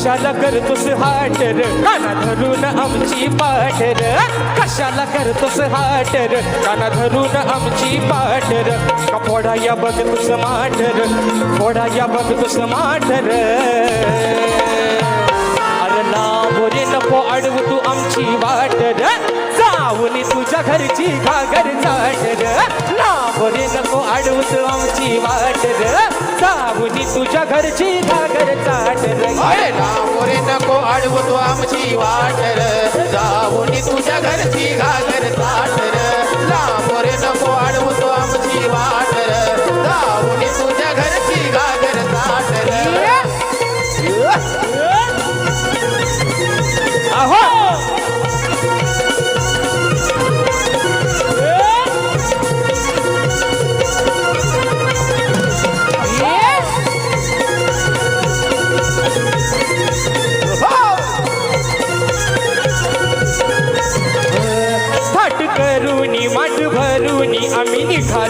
र? काना धरून आमची पाठ कशाला करतोस हाटर काना धरून आमची पाठ कपोडा का या बघ तुस माठर फोडा या बघ तुस माठर अरे ना रे नको अडवू तू आमची वाटर जाऊन तुझ्या घरची घागर चाटर ना लांब नको अडवू तू आमची वाटर जाऊन तुझ्या घरची घागर चाट र अरे नको आमची वाट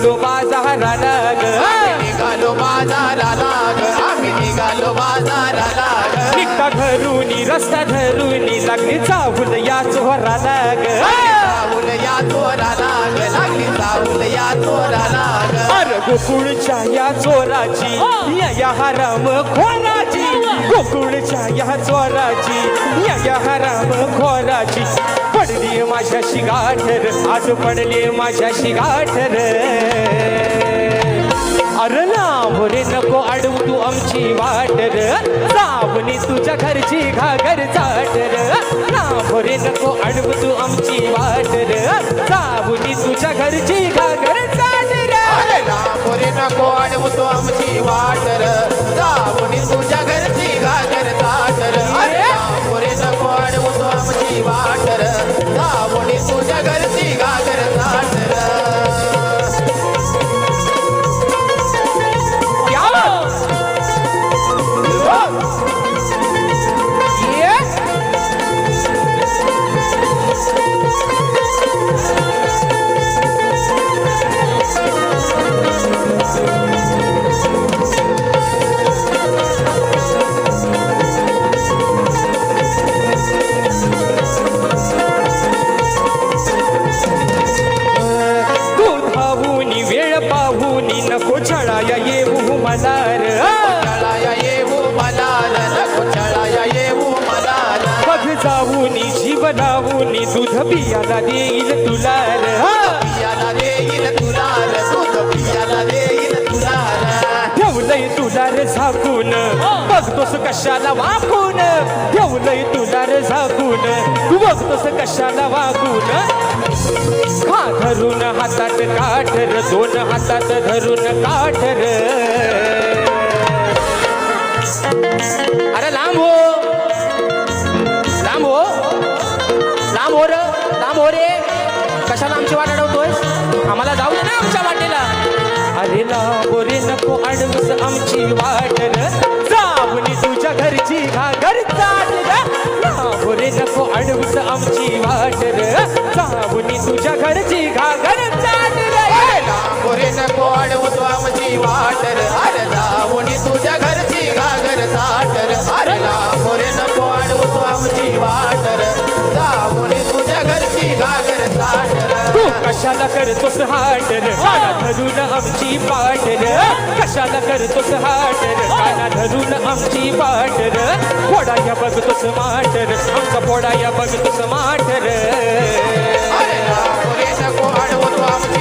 निघालो बाजाराला ग निघालो बाजाराला ग आम्ही निघालो बाजाराला निघता घरूनी रस्ता धरूनी लागली चावल या चोराला ग चावल या चोराला ग लागली चावल या चोराला ग अरे गोकुळच्या या चोराची या या हराम खोराची. गोकुळच्या या चोराची या या हराम खोराची. पडली माझ्याशी गाठर आज पडली माझ्याशी गाठर अरे लांब रे नको अडवू तू आमची वाटर. सावनी तुझ्या घरची घागर चाटर. लांब रे नको अडवू तू आमची वाटर. सावनी तुझ्या घरची घागर तू आमची वाट र तुझ्या घरची घागर ताटर. पुरे अरे लांबोरे नको अडवू आमची वाट र तुझ्या घरची घागर पाहूनी नको छळाया येऊ मला र चळाया येऊ मला र नको चळाया येऊ मला र बघ जाऊनी जीव लावूनी दूध पियाला देईल तुला र पियाला देईल तुला र दूध पियाला देईल ठेवलंय तुला रे झाकून. बघतोस कशाला वाकून. ठेवलंय तुला रे झाकून. तू बघतोस कशाला वाकून. खा धरून हातात काठर दोन हातात धरून काठर. अरे लांब हो. लांब हो. लांब हो र लांब हो रे. कशाला आमची वाट अडवतोय आम्हाला जाऊ दे ना आमच्या वाटेला. अरे लांब हो रे नको अडवस आमची वाट र. जावनी तुझ्या घरची घागर लांब हो रे नको अडवस आमची वाट र. जावनी तुझ्या घरची घा कशाला करतोस हाटर काना धरून आमची पाटर कशाला करतोस हाटर काना धरून आमची पाटर र फोडाया बघतोस माटर आमचा फोडाया बघतोस माटर अरे लांबोरे नको अडवू तू आमची.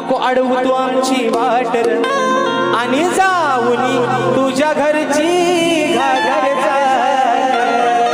नको अडवू तू आमची वाटर आणि जाऊनी तुझ्या घरची